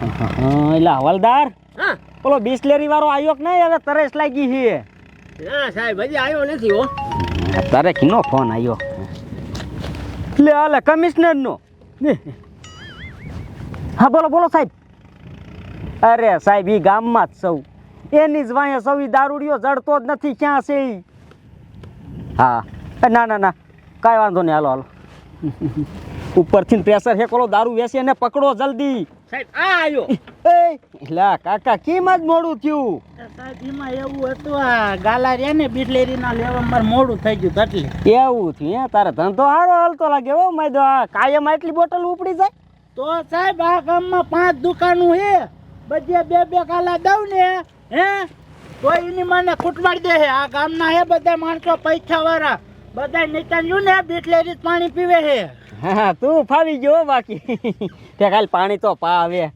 હા, એટલે હવાલદાર? હા. પેલો બિસ્લેરી વાળો આવ્યો કે નહીં? હવે તરસ લાગી છે ના સાહેબ હજી આવ્યો નથી હો. તારે કિનો ફોન આવ્યો લે આલે કમિશનર નો હા બોલો બોલો સાહેબ. અરે સાહેબ ઈ ગામમાં જ સૌ. એની જ વાંહે સૌ દારૂડિયો જડતો જ નથી. ક્યાં છે ઈ? હા. ના ના ના. કાંઈ વાંધો નહીં. હાલો હાલો. ઉપરથી પ્રેશર હેકોલો દારૂ વેસી અને પકડો જલ્દી. સાહેબ આ આવ્યો એ લા કાકા કેમ જ મોડું થયું? સાહેબ એમાં એવું હતું આ ગાલા રે ને બિસ્લેરીના લેવા માર મોડું થઈ ગયું એટલે એવું થયું હે? તારે ધંધો સારો હાલતો લાગે હો માયદો આ કાયમ આટલી બોટલ ઉપડી જાય? તો સાહેબ આ ગામમાં પાંચ દુકાનો હે બધે બે બે ગાલા દઉં ને હે? તો એની મને કૂટવાડી દે હે આ ગામના હે બધા માણસો પૈસા વાળા બધા જો ને બીટલેરી પાણી પીવે હે હા તું ફાવી ગયો હો બાકી. તે કાલ પાણી તો પાવે.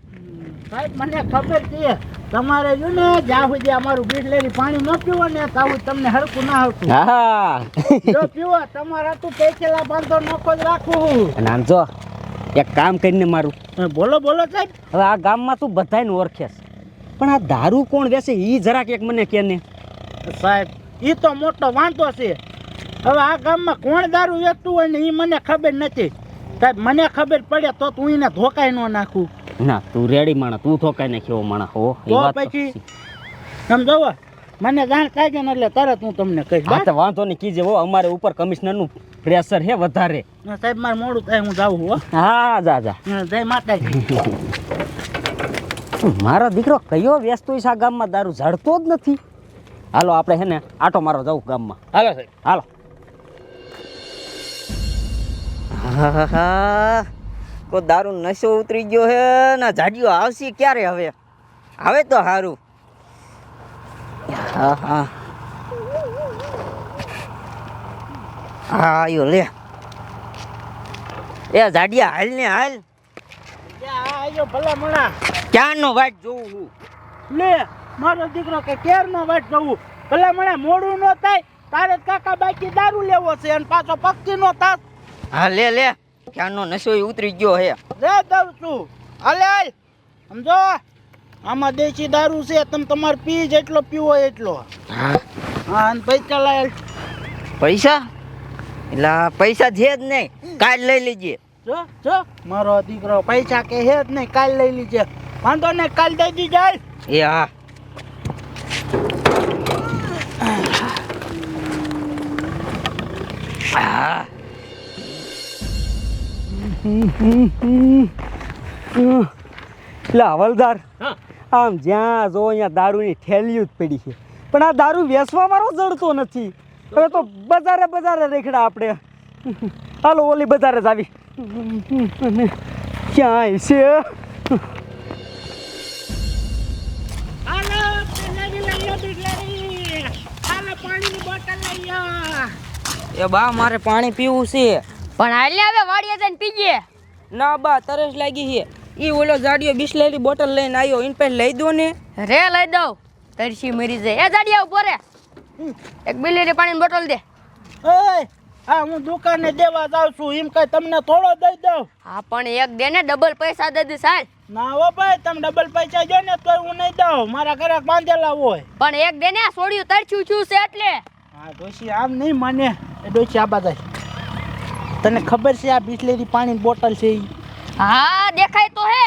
સાહેબ મને ખબર છે તમારે જો ને જ્યાં સુધી અમારું બીટલેરી પાણી ન પીવો ને તાવું તમને હરકું ના હરકું હા જો પીવો તમારા તું પેચેલા બાંધો નોખો જ રાખું અને આમ જો એક કામ કરીને મારું. બોલો બોલો સાહેબ. હવે આ ગામમાં તું બધાને ઓળખેસ પણ આ દારૂ કોણ વેચે એ જરાક એક મને કે ને. સાહેબ એ તો મોટો વાંધો છે. હવે આ ગામમાં કોણ દારૂ વેચતું હોય ને એ મને ખબર નથી. સાહેબ મને ખબર પડે તો તું એને ધોકાઈ ન નાખું. ના તું રેડી માણા તું થોકાઈ નાખ્યો માણા હો. એ તો વાત પછી? સાચી. સમજો મને જાણ થાય ને એટલે તરત હું તમને કહીશ હા તો વાંધો નહીં કીજે હો અમારે ઉપર કમિશનરનું પ્રેશર હે વધારે. ના, સાહેબ મારે મોડું થાય હું જાઉં હો. હા જા જા. જય માતાજી. મારો દીકરો કયો વ્યસ્ત હોય છે આ ગામમાં? દારૂ ઝડતો જ નથી. હાલો આપણે હે ને આટો મારો જાઉં ગામમાં. હાલો સાહેબ. હાલો. કો દારૂ નશો ઉતરી ગયો હે? ને, જાડિયો આવશે ક્યારે હવે? આવે તો સારું હા હા હા આયો, લે. એ જાડિયા, હાલ ને, હાલ. ક્યાંનો વાટ જોઉં હું? લે, મારો દીકરો કે કેર નો વાટ જોઉં ભલા મને મોડું ન થાય, તારે કાકા બાકી દારૂ લેવો છે અને પાછો પક્ષી નો થાત હા લે લે. ક્યાંનો નશો ઉતરી ગયો હે. લે દઉં છું. હાલે હાલ. સમજો? આમાં દેશી દારૂ છે તમે તમારે પી જેટલો પીવો એટલો. હા. અને પૈસા લાય. પૈસા? એટલે પૈસા છે જ નહીં. કાલ લઈ લેજે. જો જો. મારો દીકરો પૈસા કે હે જ નહીં કાલ લઈ લીજે. વાંધો ને કાલ દઈ દી જાય એ હા. હા. એટલે હવલદાર. હા. આમ જ્યાં જો અહીંયા દારૂની ઠેલીઓ જ પડી છે. પણ આ દારૂ વેચવા વાળો જડતો નથી. હવે તો બજારે બજારે રેખડા આપણે. હાલો ઓલી બજારે જ આવી. ક્યાંય છે? હાલો બિસ્લેરી લઈ લો બિસ્લેરી હાલો પાણીની બોટલ લઈ એ બા મારે પાણી પીવું છે. પણ હાલ હવે વાડીએ જઈને પીજે. ના બા તરસ લાગી છે. ઈ ઓલો જાડિયો બિસ્લેરી બોટલ લઈને આવ્યો ઇન પાસે લઈ દો ને. રે લઈ દઉં. તરસી મરી જાય. એ જાડિયા ઉપર રે. એક બિલેરી પાણીની બોટલ દે. એ હા હું દુકાને દેવા જાઉં છું. એમ કઈ તમને થોડો દઈ દઉં? હા પણ એક દે ને ડબલ પૈસા દે દે સાલ ના હો ભાઈ તમે ડબલ પૈસા જો ને તોય હું નહીં દઉં. મારા ઘરે બાંધેલા હોય. પણ એક દે ને સોડિયું તરછું છું છે એટલે. હા ડોશી આમ નહીં મને. એ ડોશી આ બાદ તને ખબર છે આ બિસ્લેરી પાણીની બોટલ છે હા દેખાય તો હે.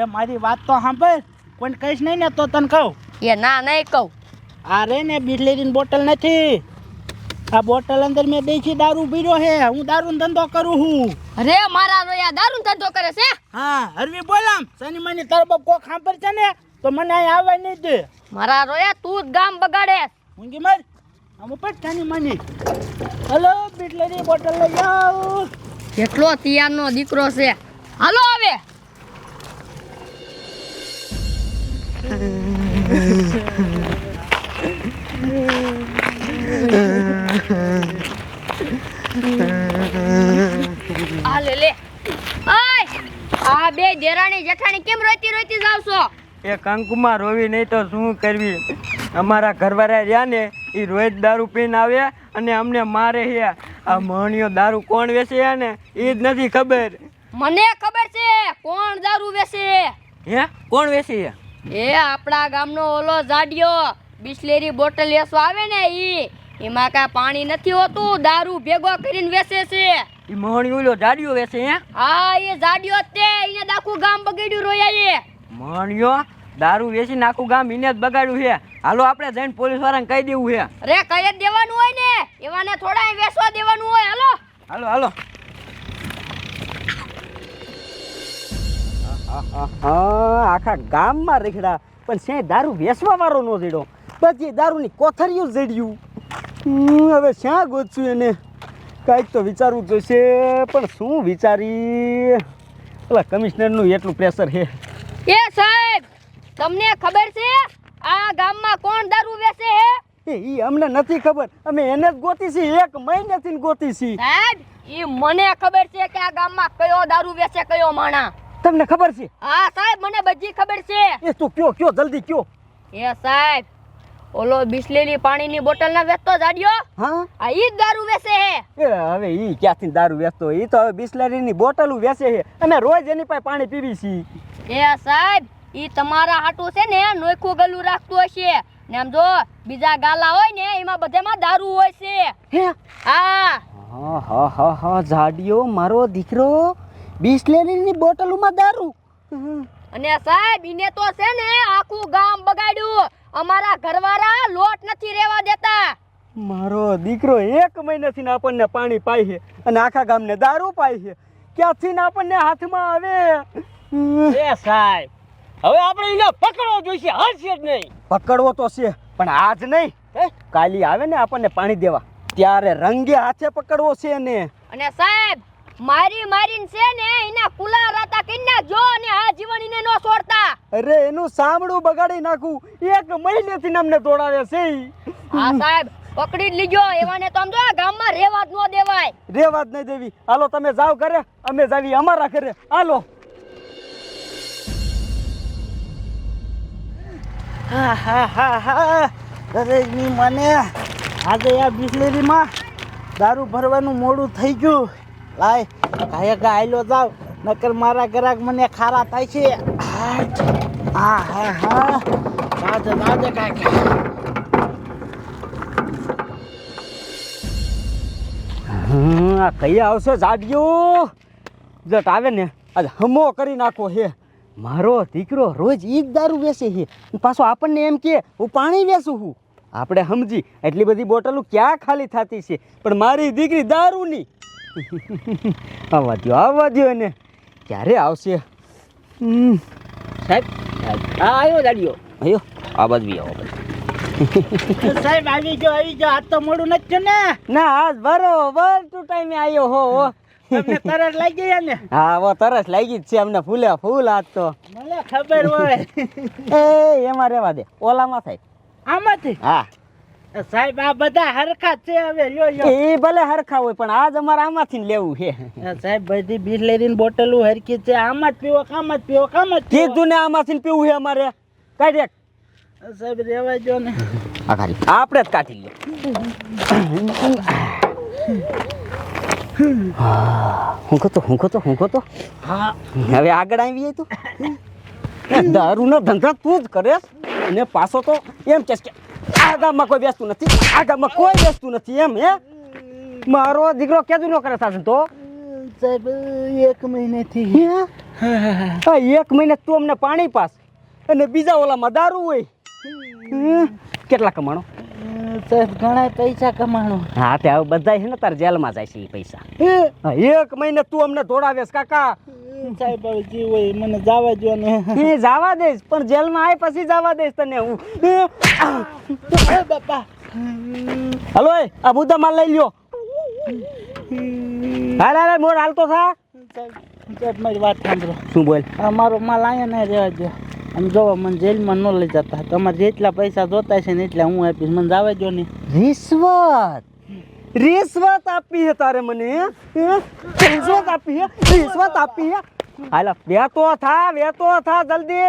એ મારી વાત તો સાંભળ. કોઈને કહીશ નહીં ને તો તને કહું. એ ના નહીં કહું. આ રે ને બિસ્લેરીની બોટલ નથી. આ બોટલ અંદર મેં દેશી દારૂ પીરો હે. હું દારૂ ધંધો કરું છું. અરે મારા રોયા દારૂ ધંધો કરે છે? હા હરવી બોલામ સની મની તારો બાપ કોક સાંભળ છે ને તો મને અહીં આવવા નહીં દે. મારા રોયા તું જ ગામ બગાડે. ઊંઘી મર. આમ ઉપર સની મની હલો બિસ્લેરી બોટલ લઈ જાઓ કેટલો તિયારનો દીકરો છે? હાલો હવે. આ લે લે. આય આ બે દેરાણી જેઠાણી કેમ રોતી રોતી જાવ છો? એ કંકુમાં રોવી નહીં તો શું કરવી? અમારા ઘરવાળા રહ્યા ને એ રોજ દારૂ પીને આવે અને અમને મારે છે આ મણિયો દારૂ કોણ વેચે છે ને? એ જ નથી ખબર. મને ખબર છે કોણ દારૂ વેચે? હે? કોણ વેચે છે એ આપણા ગામનો ઓલો જાડિયો બિસ્લેરી બોટલ લેસવા આવે ને ઈ. એમાં કા પાણી નથી હોતું દારૂ ભેગો કરીને વેચે છે. એ મોહણી ઓલો જાડિયો વેચે હે? હા એ જાડિયો તે એને આખું ગામ બગડ્યું રોયા એ. મોહણીઓ દારૂ વેચીને આખું ગામ એને જ બગાડ્યું છે. હાલો આપણે જઈને પોલીસ વાળાને કહી દેવું છે. અરે કહી જ દેવાનું હોય ને. એવાને થોડા વેચવા દેવાનું હોય. હાલો. હાલો હાલો. હા આખા ગામમાં રેખડા. પણ છે દારૂ વેચવા વાળો નો જડ્યો પછી દારૂની કોથરીઓ જડ્યું હવે શ્યાં ગોતશું એને? કાંઈક તો વિચારવું જોઈશે. પણ શું વિચારી? પેલા કમિશનરનું એટલું પ્રેશર છે. એ સાહેબ તમને ખબર છે આ ગામમાં કોણ દારૂ વેચે હે એ અમને નથી ખબર. અમે એને જ ગોતી છે એક મહિનેથી થી ગોતી છે. સાહેબ એ મને ખબર છે કે આ ગામમાં કયો દારૂ વેચે કયો માણા. તમને ખબર છે? હા સાહેબ મને બધી ખબર છે. એ તું કયો કયો જલ્દી કયો. એ સાહેબ ઓલો બિસ્લેરી પાણીની બોટલ ના વેચતો જાડ્યો હા? આ ઈ જ દારૂ વેચે હે એ હવે ઈ ક્યાંથી દારૂ વેચતો? ઈ તો હવે બિસ્લરીની બોટલ વેચે હે અને રોજ એની પાસે પાણી પીવી છીએ એ સાહેબ ઈ તમારા હાટું છે ને નોખું ગલું રાખતું હશે. ને આમ જો બીજા ગાલા હોય ને એમાં બધામાં દારૂ હોય છે. હે? હા. હા હા હા જાડિયો મારો દીકરો બિસ્લેરીની બોટલોમાં દારૂ. અને સાહેબ ઈને તો છે ને આખું ગામ બગાડ્યું. અમારા ઘરવાળા લોટ નથી રેવા દેતા. મારો દીકરો એક મહિનાથી આપણને પાણી પાય છે અને આખા ગામને દારૂ પાય છે. ક્યાંથી ને આપણને હાથમાં આવે. એ સાહેબ હવે આપણે એને પકડવો જોઈશે હાલશે જ નહીં. પકડવો તો છે પણ આજ નહીં. હે? કાલી આવે ને આપણને પાણી દેવા. ત્યારે રંગે હાથે પકડવો છે ને અને સાહેબ મારી મારીને છે ને એના કુલા રાતા કિન્ના જો અને આ જીવન ઈને નો છોડતા. અરે એનું સાંભળું બગાડી નાખું. એક મહિનેથી થી અમને દોડાવે છે. હા સાહેબ પકડી જ લીજો એવાને તો સમજો ગામમાં રેવા જ ન દેવાય. રેવા જ નહીં દેવી. હાલો તમે જાઓ ઘરે. અમે જાવી અમારા ઘરે. હાલો. હા હા હા હા. દરેકની મને આજે આ બિસ્લેરીમાં દારૂ ભરવાનું મોડું થઈ ગયું. લાય કાંઈ ગાયલો જાવ નકર મારા ગ્રાહક મને ખારા થાય છે. હા હા હા. રાજે રાજે હમ, આ કઈ આવશે જાડિયો? જટ આવે ને આજ હમો કરી નાખો હે. મારો દીકરો રોજ જ દારૂ વેચે છે. પાછો આપણને એમ કે હું પાણી વેચું છું. આપણે સમજી એટલી બધી બોટલો ક્યાં ખાલી થતી છે? પણ મારી દીકરી દારૂની આવવા દો આવવા દ્યો એને. ક્યારે આવશે? હમ, સાહેબ હા આવ્યો દાડીઓ આવ્યો આ બાજુ આવો. બાજુ. સાહેબ આવી ગયો આવી ગયો આજ તો મોડું નથી ને. ના આજ બરોબર તું ટાઈમે આવ્યો હો હો. તમને તરસ લાગી ગયા ને હા વો તરસ લાગી જ છે અમને ફૂલે ફૂલ આજ તો. મને ખબર હોય. એ એમાં રહેવા દે. ઓલામાં થાય. આમાંથી? હા. સાહેબ આ બધા હરખા છે હવે યો યો એ ભલે હરખા હોય પણ આજ અમારે આમાંથી લેવું છે. સાહેબ બધી બિસ્લેરીની બોટલો હરખી છે. આમાં જ પીવો કામ જ પીવો કામ જ કીધું ને આમાંથી પીવું છે અમારે. કાઢે સાહેબ રેવા જો ને. આ ખાલી. આપણે જ કાઢી લઈએ હું. કહો તો હું કહો તો હું કહો તો. હા. હવે આગળ આવી તું. દારૂનો ધંધા તું જ કરેશ. અને પાછો તો એમ કે આ ગામમાં કોઈ બેસતું નથી. આ ગામમાં કોઈ બેસતું નથી એમ હે? મારો દીકરો કેદું ન કરે સાસુ તો? સાહેબ એક મહિનેથી. હે? એક મહિને તું અમને પાણી પાસ. અને બીજા ઓલામાં દારૂ હોય? કેટલા કમાણો? સાહેબ ઘણા પૈસા કમાણો. હા તે હવે બધા છે ને તાર જેલમાં જાય છે એ પૈસા. એક મહિને તું અમને ધોડાવેશ કાકા. સાહેબ હવે જી હોય મને જવા દો ને. એ જવા દઈશ પણ જેલમાં આય પછી જવા દેશ તને હું. બાપા. હલો આ મુદ્દા માલ લઈ લ્યો. હાલ હાલ મોર હાલતો થા. સાહેબ મારી વાત સાંભળો. શું બોલ? મારો માલ અહીંયા નહીં રહેવા દો આમ જો મને જેલમાં ન લઈ જતા તમારે જેટલા પૈસા જોતા છે ને એટલા હું આપીશ. મને જાવે દો ને. રિશ્વત! રિશ્વત આપી હે તારે મને? રિશ્વત આપી હે રિશ્વત આપી હે હાલા, વેતો થા વેતો થા જલ્દી.